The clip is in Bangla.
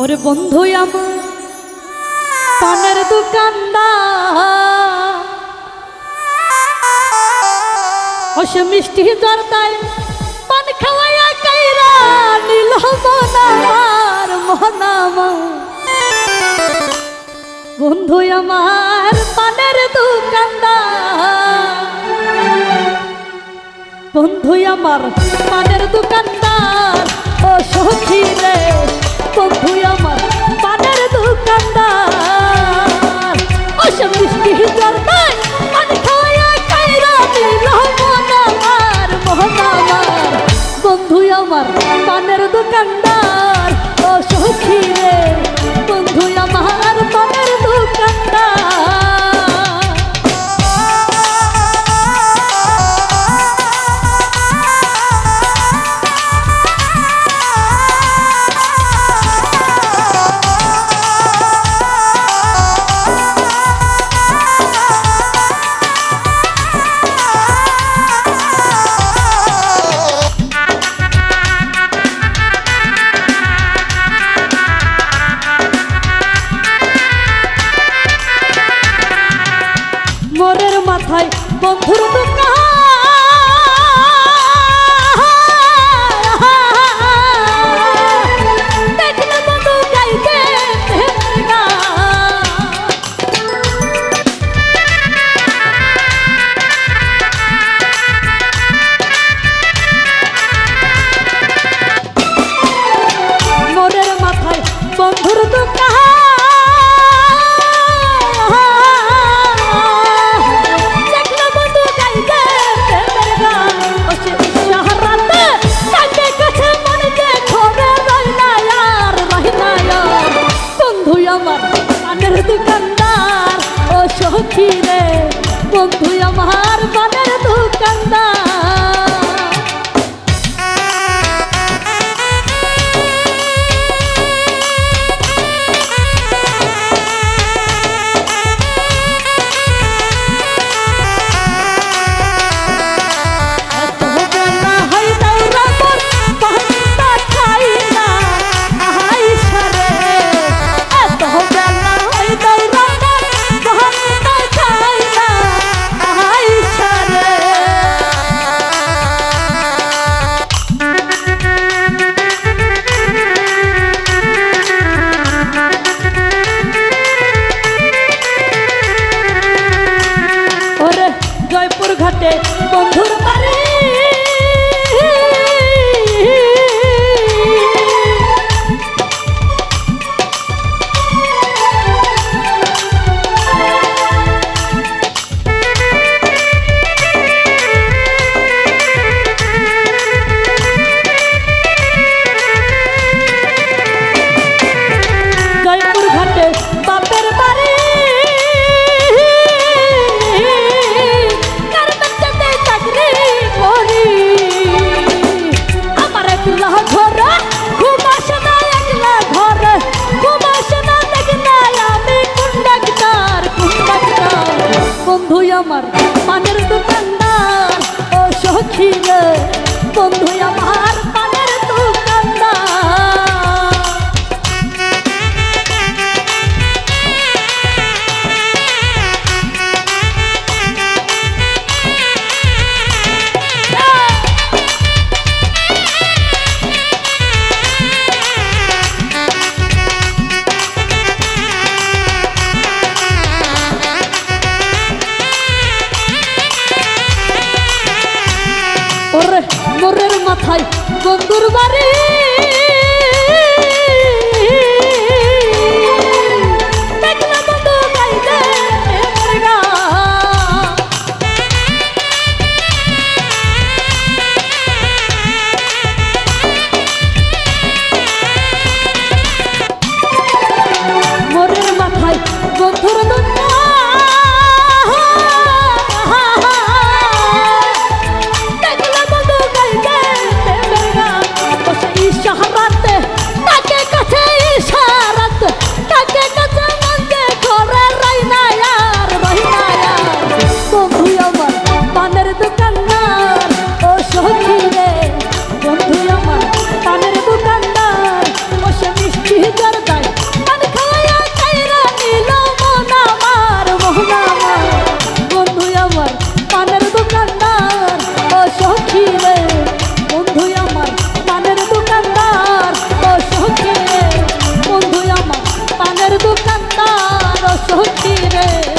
ওরে বন্ধু আমার, পানের দোকানদার অসে মিষ্টি জর্দায় পান খাওয়াইয়া কাইরা নীল মনার মহানাম। বন্ধু আমার, পানের দোকানদার বন্ধু আমার, পানের দোকানদার মোরের মাথায় বন্ধুর বন্ধুর পারে আমার মানের তো ও সখী বন্ধু আমার। কোথায়? বন্ধুর বাড়ি সখী রে।